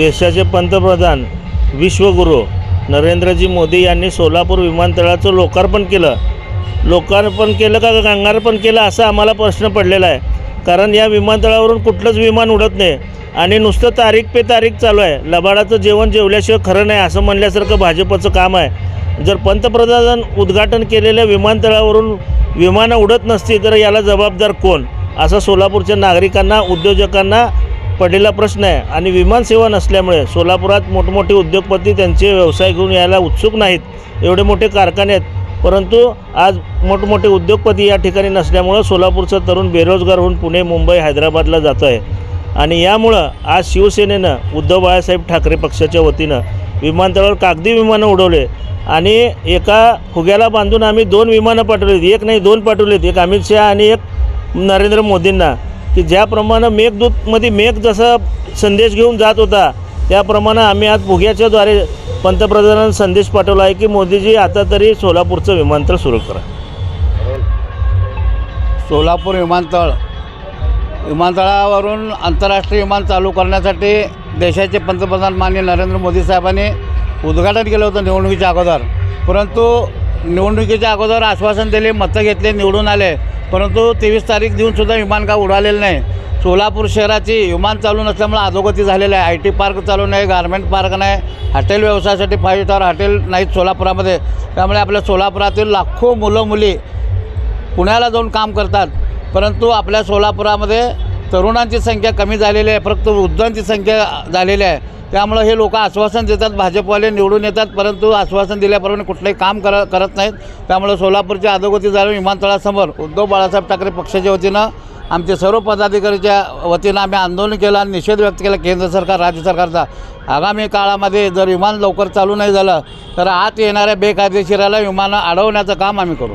देशाचे पंतप्रधान विश्वगुरू नरेंद्रजी मोदी यांनी सोलापूर विमानतळाचं लोकार्पण केलं. लोकार्पण केलं का गंगार्पण केलं असा आम्हाला प्रश्न पडलेला आहे. कारण या विमानतळावरून कुठलंच विमान उडत नाही आणि नुसतं तारीख पे तारीख चालू आहे. लबाडाचं जेवण जेवल्याशिवाय खरं नाही असं म्हणल्यासारखं भाजपचं काम आहे. जर पंतप्रधान उद्घाटन केलेल्या विमानतळावरून विमानं उडत नसती तर याला जबाबदार कोण? असं सोलापूरच्या नागरिकांना उद्योजकांना पडलेला प्रश्न आहे आणि विमानसेवा नसल्यामुळे सोलापुरात मोठमोठे उद्योगपती त्यांचे व्यवसाय घेऊन यायला उत्सुक नाहीत. एवढे मोठे कारखाने आहेत. परंतु आज मोठमोठे उद्योगपती या ठिकाणी नसल्यामुळं सोलापूरचा तरुण बेरोजगार होऊन पुणे मुंबई हैदराबादला जातो आहे. आणि यामुळं आज शिवसेनेनं उद्धव बाळासाहेब ठाकरे पक्षाच्या वतीनं विमानतळावर कागदी विमानं उडवले आणि एका फुग्याला बांधून आम्ही दोन विमानं पाठवलीत. एक नाही दोन पाठवलीत. एक अमित शहा आणि एक नरेंद्र मोदींना. की ज्याप्रमाणे मेघदूतमध्ये मेघ जसा संदेश घेऊन जात होता त्याप्रमाणे आम्ही आज फुग्याच्याद्वारे पंतप्रधानांना संदेश पाठवला आहे की मोदीजी आता तरी सोलापूरचं विमानतळ सुरू करा. सोलापूर विमानतळ. विमानतळावरून आंतरराष्ट्रीय विमान चालू करण्यासाठी देशाचे पंतप्रधान माननीय नरेंद्र मोदी साहेबांनी उद्घाटन केलं होतं निवडणुकीच्या अगोदर. परंतु निवडणुकीच्या अगोदर आश्वासन दिले मतं घेतले निवडून आले. परंतु तेवीस तारीख देऊनसुद्धा विमान का उडालेलं नाही. सोलापूर शहराची विमान चालू नसल्यामुळे अधोगती झालेली आहे. आय टी पार्क चालू नाही गारमेंट पार्क नाही हॉटेल व्यवसायासाठी फाईव्ह स्टार हॉटेल नाहीत सोलापुरामध्ये. त्यामुळे आपल्या सोलापुरातील लाखो मुलं मुली पुण्याला जाऊन काम करतात. परंतु आपल्या सोलापुरामध्ये तरुणांची संख्या कमी झालेली आहे फक्त वृद्धांची संख्या झालेली आहे. त्यामुळं हे लोक आश्वासन देतात भाजपवाले निवडून येतात परंतु आश्वासन दिल्याप्रमाणे कुठलंही काम कर करत नाहीत. त्यामुळे सोलापूरच्या अधोगती झालं विमानतळासमोर उद्धव बाळासाहेब ठाकरे पक्षाच्या वतीनं आमचे सर्व पदाधिकारीच्या वतीनं आम्ही आंदोलन केलं आणि निषेध व्यक्त केला केंद्र सरकार राज्य सरकारचा. आगामी काळामध्ये जर विमान लवकर चालू नाही झालं तर आत येणाऱ्या बेकायदेशीराला विमानं अडवण्याचं काम आम्ही करू.